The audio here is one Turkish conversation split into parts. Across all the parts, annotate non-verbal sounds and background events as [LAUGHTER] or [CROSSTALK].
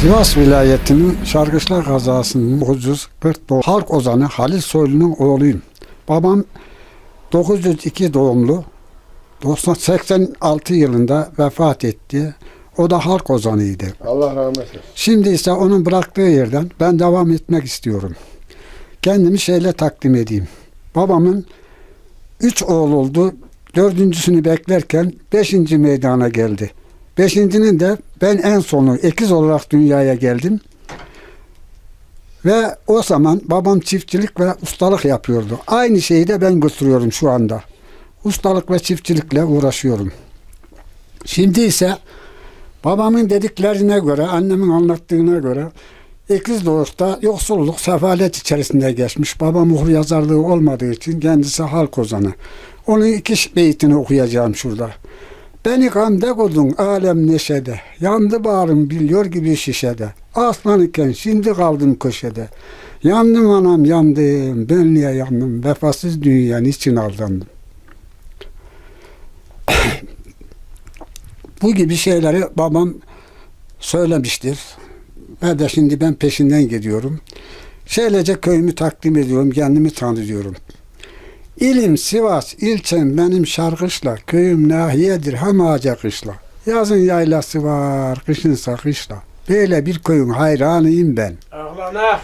Sivas vilayetinin Şarkışlar kazasının 944 halk ozanı Halil Soylu'nun oğluyum. Babam 902 doğumlu. 86 yılında vefat etti. O da halk ozanıydı. Allah rahmet eylesin. Şimdi ise onun bıraktığı yerden ben devam etmek istiyorum. Kendimi şeyle takdim edeyim. Babamın üç oğul oldu. Dördüncüsünü beklerken beşinci meydana geldi. Beşincinin de ben en sonu ekiz olarak dünyaya geldim. Ve o zaman babam çiftçilik ve ustalık yapıyordu. Aynı şeyi de ben götürüyorum şu anda. Ustalık ve çiftçilikle uğraşıyorum. Şimdi ise babamın dediklerine göre, annemin anlattığına göre ikiz doğuşta yoksulluk, sefalet içerisinde geçmiş. Babam okur yazarlığı olmadığı için kendisi halk ozanı. Onun iki beytini okuyacağım şurada. Beni gamde kodun alem neşede. Yandı bağrım biliyor gibi şişede. Aslan iken şimdi kaldım köşede. Yandım anam yandım. Ben niye yandım? Vefasız dünyanın için aldandım. Bu gibi şeyleri babam söylemiştir. Ve de şimdi ben peşinden gidiyorum. Şöylece köyümü takdim ediyorum, kendimi tanıtıyorum. İlim Sivas, ilçem benim şarkışla, köyüm nahiyedir hem ağaca kışla. Yazın yaylası var, kışınsa kışla. Böyle bir köyün hayranıyım ben. Ahlana.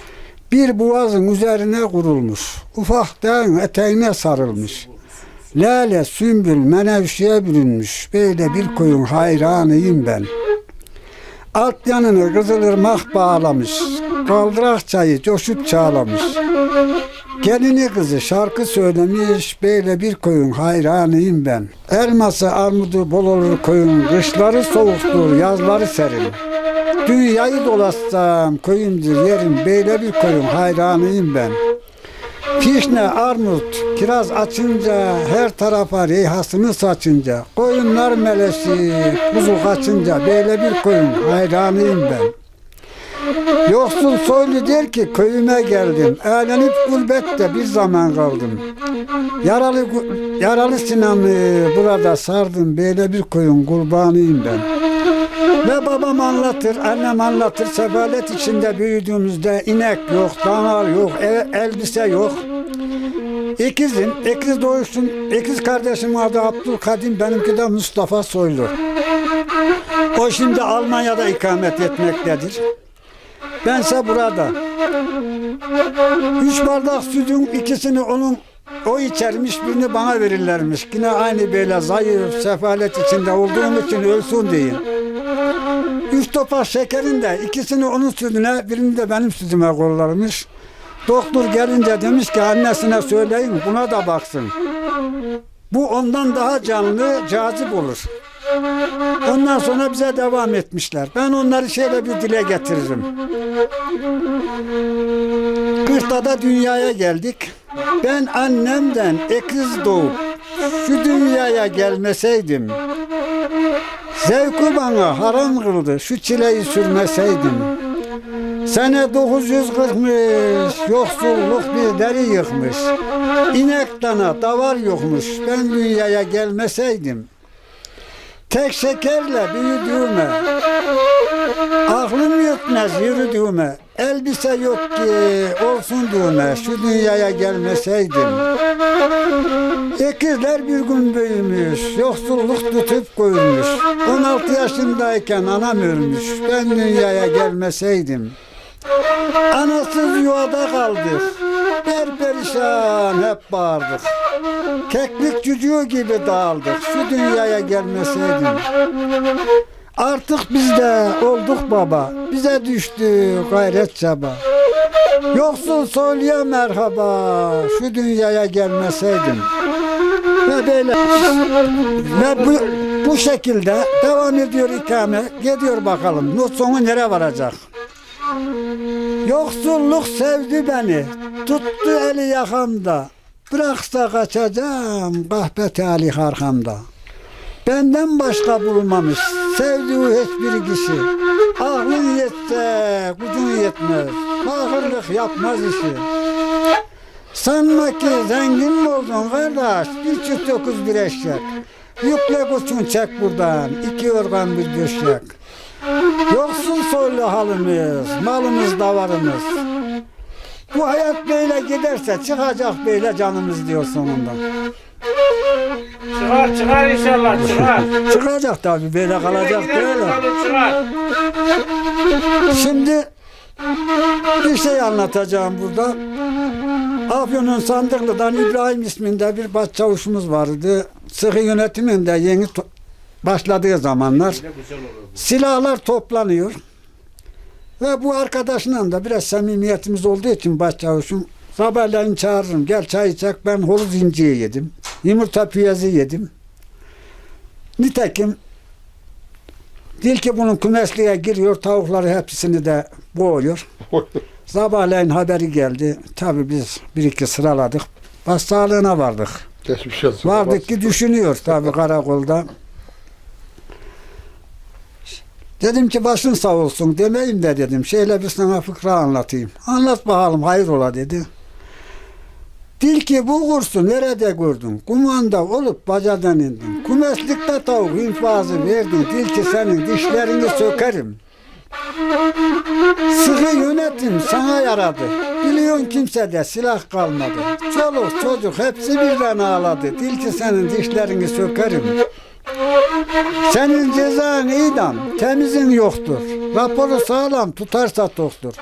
Bir boğazın üzerine kurulmuş, ufak dağın eteğine sarılmış. Lale, sümbül, menevşeye bürünmüş, böyle bir koyun hayranıyım ben. Alt yanını kızılırmak bağlamış, kaldırak çayı coşup çağlamış. Gelini kızı şarkı söylemiş, böyle bir koyun hayranıyım ben. Elması armudu bol olur koyun, kışları soğuktur, yazları serin. Dünyayı dolaşsam köyümdür yerim, böyle bir koyun hayranıyım ben. Fişne, armut, kiraz açınca, her tarafa reyhasını saçınca, koyunlar meleşi, kuzu kaçınca, böyle bir koyun hayranıyım ben. Yoksul soylu der ki köyüme geldim, eğlenip gurbette bir zaman kaldım. Yaralı, yaralı sinamı burada sardım, böyle bir koyun kurbanıyım ben. Ve babam anlatır, annem anlatır. Sefalet içinde büyüdüğümüzde inek yok, danar yok, e- elbise yok. İkizim, ikiz doğuşum, ikiz kardeşim adı Abdülkadim, benimki de Mustafa Soylu. O şimdi Almanya'da ikamet etmektedir. Bense burada. Üç bardak sütün ikisini onun o içermiş birini bana verirlermiş. Yine aynı böyle zayıf, sefalet içinde olduğum için ölsün diye. Üç topak şekerin de ikisini onun sütüne birini de benim sütüme kollarmış. Doktor gelince demiş ki annesine söyleyin buna da baksın. Bu ondan daha canlı, cazip olur. Ondan sonra bize devam etmişler. Ben onları şöyle bir dile getiririm. Kırktada dünyaya geldik. Ben annemden ekiz doğup şu dünyaya gelmeseydim Zevku bana haram kıldı şu çileyi sürmeseydim. Sene 940'mış, yoksulluk bir deri yıkmış. İnek dana davar yokmuş, ben dünyaya gelmeseydim. Tek şekerle büyüdüğüme, aklım yetmez yürüdüğüme, elbise yok ki olsun düğme, şu dünyaya gelmeseydim. İkizler bir gün büyümüş, yoksulluk tutup koymuş. 16 yaşındayken anam ölmüş, ben dünyaya gelmeseydim. Anasız yuvada kaldık, perperişan hep bağırdık. Keklik cücüğü gibi dağıldık, şu dünyaya gelmeseydim. Artık biz de olduk baba, bize düştü gayret çaba. Yoksul soyluya merhaba, şu dünyaya gelmeseydim. Ve böyle ve bu, bu şekilde devam ediyor ikame. Gidiyor bakalım. Sonu nereye varacak? Yoksulluk sevdi beni. Tuttu eli yakamda. Bıraksa kaçacağım kahpe talih arkamda. Benden başka bulmamış sevdiği hiçbir kişi. Aklın yetse gücün yetmez. Fakirlik yapmaz işi. Sanma ki zengin mi oldun kardeş? Bir çift dokuz bir eşek. Yükle kuçun çek buradan. iki yorgan bir döşek. Yoksul soylu halimiz, malımız davarımız. Bu hayat böyle giderse çıkacak böyle canımız diyor sonunda. Çıkar çıkar inşallah çıkar. Çıkacak tabii böyle kalacak böyle. çıkar. Şimdi bir şey anlatacağım burada. Afyon'un Sandıklı'dan İbrahim isminde bir başçavuşumuz vardı. Sıkı yönetiminde yeni başladığı zamanlar silahlar toplanıyor. Ve bu arkadaşla da biraz samimiyetimiz olduğu için başçavuşum sabahleyin çağırırım. Gel çay içecek. Ben horuz inciyi yedim. Yumurta piyazı yedim. Nitekim dil ki bunun kümesliğe giriyor. Tavukları hepsini de boğuyor. [LAUGHS] Sabahleyin haberi geldi. Tabii biz bir iki sıraladık. Bas sağlığına vardık. Geçmiş olsun. Vardık ki düşünüyor tabii [LAUGHS] karakolda. Dedim ki başın sağ olsun demeyim de dedim. Şeyle bir sana fıkra anlatayım. Anlat bakalım hayrola dedi. Dil ki bu kursu nerede gördün? Kumanda olup bacadan indin. Kumeslikte tavuk infazı verdin. Dil ki senin dişlerini sökerim. Sıkı yönetim sana yaradı. Biliyorsun kimse de silah kalmadı. Çoluk çocuk hepsi birden ağladı. Dil ki senin dişlerini sökerim. Senin cezan idam, temizin yoktur. Raporu sağlam tutarsa toktur.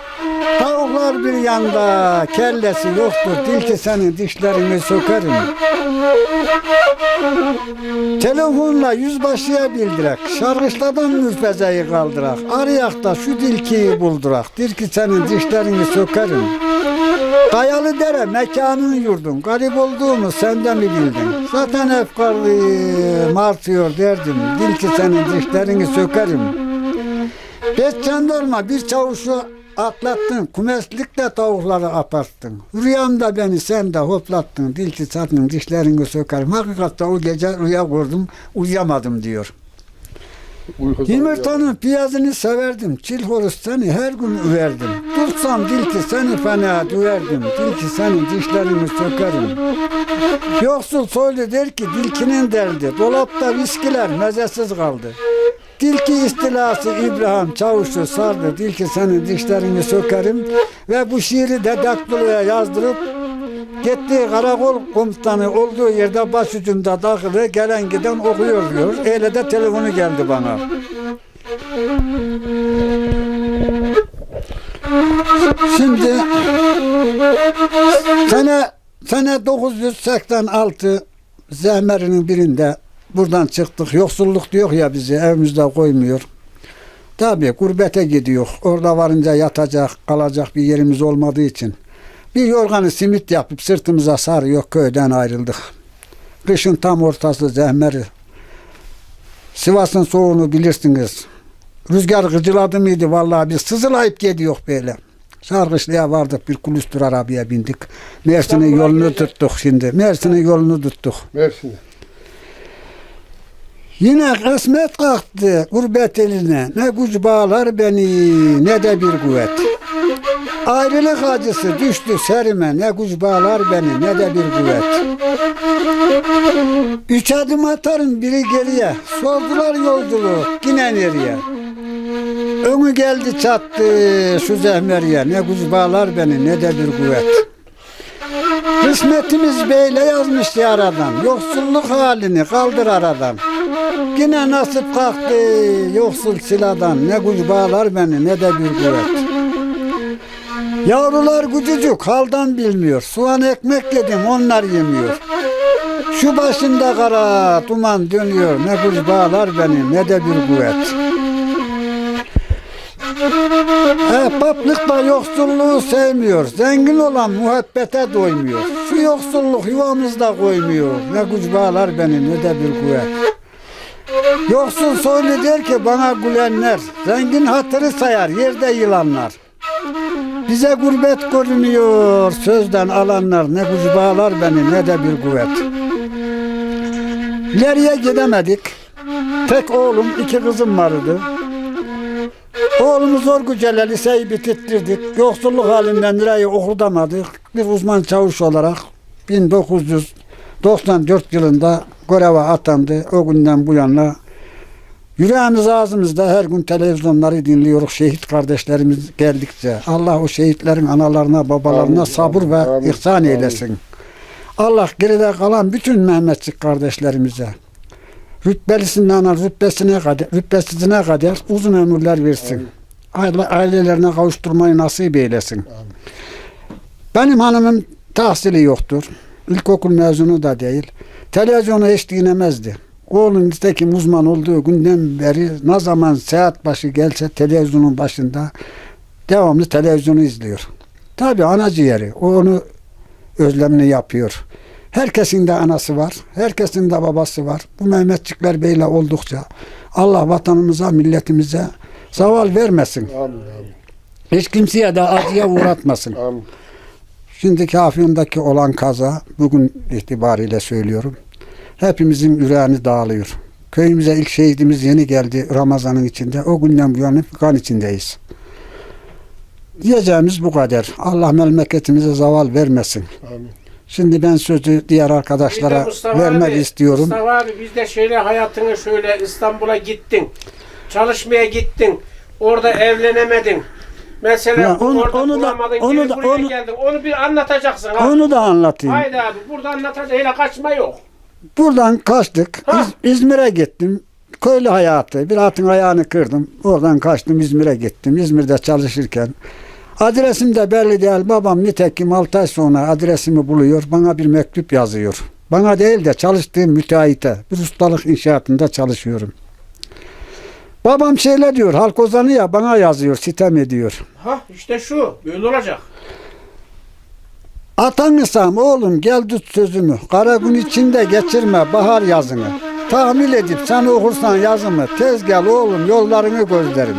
Tavuklar bir yanda, kellesi yoktur. Dil ki senin dişlerini sökerim. Telefonla yüzbaşıya bildirek. Şarkışladan mürfezeyi kaldırak. Arayak da şu dilkiyi buldurak. Dil ki senin dişlerini sökerim. Kayalı dere mekanın yurdun. Garip olduğumu senden mi bildin? Zaten hep karlıyım artıyor derdim. Dil ki senin dişlerini sökerim. Beş jandarma bir çavuşu atlattın. Kumeslikle tavukları aparttın. Rüyamda beni sen de hoplattın. Dil ki senin dişlerini sökerim. Hakikaten o gece rüya gördüm. Uyuyamadım diyor. Yumurtanın piyazını severdim. Çil horoz seni her gün üverdim. Tutsam dil ki seni fena düverdim. Dil ki senin dişlerini sökerim. Yoksul soylu der ki dilkinin derdi. Dolapta viskiler mezesiz kaldı. Dilki istilası İbrahim Çavuş'u sardı. Dil ki senin dişlerini sökerim. Ve bu şiiri de daktiloya yazdırıp Gittiği karakol komutanı olduğu yerde başucumda takılı gelen giden okuyor diyor. Öyle de telefonu geldi bana. Şimdi sene sene 986 Zehmeri'nin birinde buradan çıktık. Yoksulluk diyor ya bizi evimizde koymuyor. Tabii gurbete gidiyor. Orada varınca yatacak, kalacak bir yerimiz olmadığı için. Bir yorganı simit yapıp sırtımıza sarıyor köyden ayrıldık. Kışın tam ortası zehmeri. Sivas'ın soğuğunu bilirsiniz. Rüzgar gıcıladı mıydı vallahi biz sızılayıp gidiyor böyle. Sargıçlığa vardık bir kulüstür arabaya bindik. Mersin'in yolunu tuttuk şimdi. Mersin'in yolunu tuttuk. Mersin'de. Yine kısmet kalktı gurbet eline. Ne güç bağlar beni ne de bir kuvvet. Ayrılık acısı düştü serime ne güç bağlar beni ne de bir kuvvet. Üç adım atarım biri geriye. Sordular yolculuk yine nereye? Önü geldi çattı şu zehmeriye. Ne güç bağlar beni ne de bir kuvvet. Kısmetimiz beyle yazmış yaradan. Yoksulluk halini kaldır aradan. Yine nasip kalktı yoksul siladan. Ne güç bağlar beni ne de bir kuvvet. Yavrular gücücük haldan bilmiyor. Soğan ekmek yedim onlar yemiyor. Şu başında kara duman dönüyor. Ne güç bağlar beni ne de bir kuvvet. Ehbaplık da yoksulluğu sevmiyor. Zengin olan muhabbete doymuyor. Şu yoksulluk yuvamızda koymuyor. Ne güç bağlar beni ne de bir kuvvet. Yoksul soylu der ki bana gülenler. Zengin hatırı sayar yerde yılanlar. Bize gurbet görünüyor sözden alanlar. Ne güç bağlar beni ne de bir kuvvet. İleriye gidemedik. Tek oğlum iki kızım vardı. Oğlumu zor gücele liseyi bitirttirdik. Yoksulluk halinden lirayı okutamadık. Bir uzman çavuş olarak 1994 yılında göreve atandı. O günden bu yana Yüreğimiz ağzımızda her gün televizyonları dinliyoruz. Şehit kardeşlerimiz geldikçe. Allah o şehitlerin analarına, babalarına Amin, sabır amin, ve amin, ihsan amin. eylesin. Allah geride kalan bütün Mehmetçik kardeşlerimize rütbelisinden rütbesine kadar, rütbesizine kadar uzun ömürler versin. Aile, ailelerine kavuşturmayı nasip eylesin. Benim hanımın tahsili yoktur. İlkokul mezunu da değil. Televizyona hiç dinlemezdi. Oğlum nitekim uzman olduğu günden beri ne zaman saat başı gelse televizyonun başında devamlı televizyonu izliyor. Tabi ana ciğeri. O onu özlemini yapıyor. Herkesin de anası var. Herkesin de babası var. Bu Mehmetçikler beyle oldukça Allah vatanımıza, milletimize zaval vermesin. Amin amin. Hiç kimseye de acıya uğratmasın. Amin. Şimdiki Afyon'daki olan kaza bugün itibariyle söylüyorum. Hepimizin yüreğini dağılıyor. Köyümüze ilk şehidimiz yeni geldi Ramazan'ın içinde. O günden bu yana kan içindeyiz. Diyeceğimiz bu kadar. Allah memleketimize zaval vermesin. Amin. Şimdi ben sözü diğer arkadaşlara vermek abi, istiyorum. Mustafa abi biz de şöyle hayatını şöyle İstanbul'a gittin. Çalışmaya gittin. Orada evlenemedin. Mesela Ya onu- orada onu da- onu da- onu- geldin. Onu bir anlatacaksın. Ha. Onu da anlatayım. Haydi abi burada anlatacaksın. Hele kaçma yok. Buradan kaçtık. İz- İzmir'e gittim. Köylü hayatı. Bir atın ayağını kırdım. Oradan kaçtım İzmir'e gittim. İzmir'de çalışırken. Adresim de belli değil. Babam nitekim 6 ay sonra adresimi buluyor. Bana bir mektup yazıyor. Bana değil de çalıştığım müteahhite. Bir ustalık inşaatında çalışıyorum. Babam şeyle diyor. Halk ozanı ya bana yazıyor. Sitem ediyor. Ha işte şu. Böyle olacak. Atanısam oğlum gel tut sözümü. Kara gün içinde geçirme bahar yazını. Tahmil edip sen okursan yazımı. Tez gel oğlum yollarını gözlerim.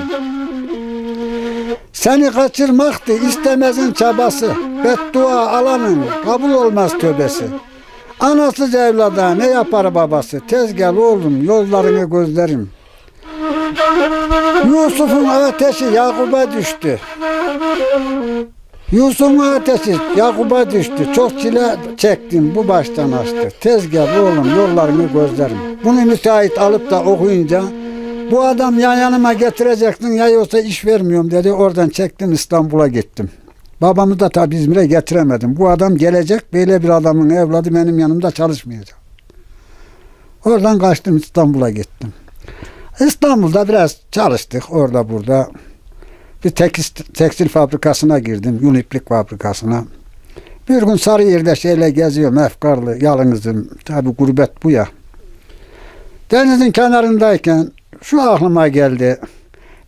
Seni kaçırmaktı istemezin çabası. Beddua alanın kabul olmaz tövbesi. Anasız evlada ne yapar babası? Tez gel oğlum yollarını gözlerim. Yusuf'un ateşi Yakup'a düştü. Yusuf'un ateşi Yakup'a düştü. Çok çile çektim bu baştan açtı. Tez gel oğlum yollarını gözlerim. Bunu müteahhit alıp da okuyunca bu adam ya yanıma getirecektin ya yoksa iş vermiyorum dedi. Oradan çektim İstanbul'a gittim. Babamı da tabi İzmir'e getiremedim. Bu adam gelecek böyle bir adamın evladı benim yanımda çalışmayacak. Oradan kaçtım İstanbul'a gittim. İstanbul'da biraz çalıştık orada burada. Bir tekstil, tekstil fabrikasına girdim. Yün iplik fabrikasına. Bir gün Sarıyer'de şeyle geziyorum. Efkarlı, yalnızım. Tabi gurbet bu ya. Denizin kenarındayken şu aklıma geldi.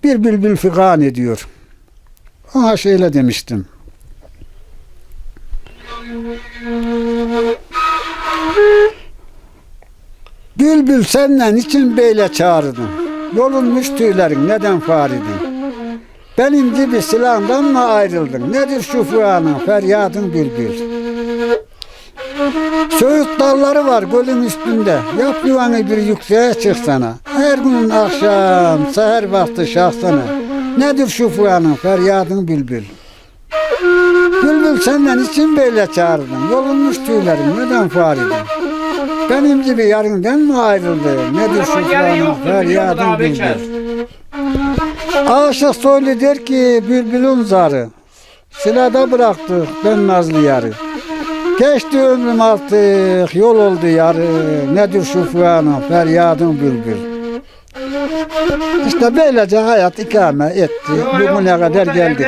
Bir bülbül figan ediyor. Ona şeyle demiştim. Bülbül senden için böyle çağırdım. Yolunmuş tüylerin neden faridin? Benim gibi silahından mı ayrıldın? Nedir şu fıranın feryadın bülbül? Söğüt dalları var gölün üstünde. Yap yuvanı bir yükseğe çıksana. Her gün akşam seher vakti şahsana. Nedir şu fıranın feryadın bülbül? Bülbül senden için böyle çağırdın. Yolunmuş tüylerin neden faridin? Benim gibi yarından mı ayrıldı? Nedir şu musun feryadın bülbül? Aşık soylu der ki bülbülün zarı Silada bıraktık ben nazlı yarı. Geçti ömrüm artık yol oldu yarı. Nedir şu fıyanın feryadın bülbül? İşte böylece hayat ikame etti. Bugüne kadar geldik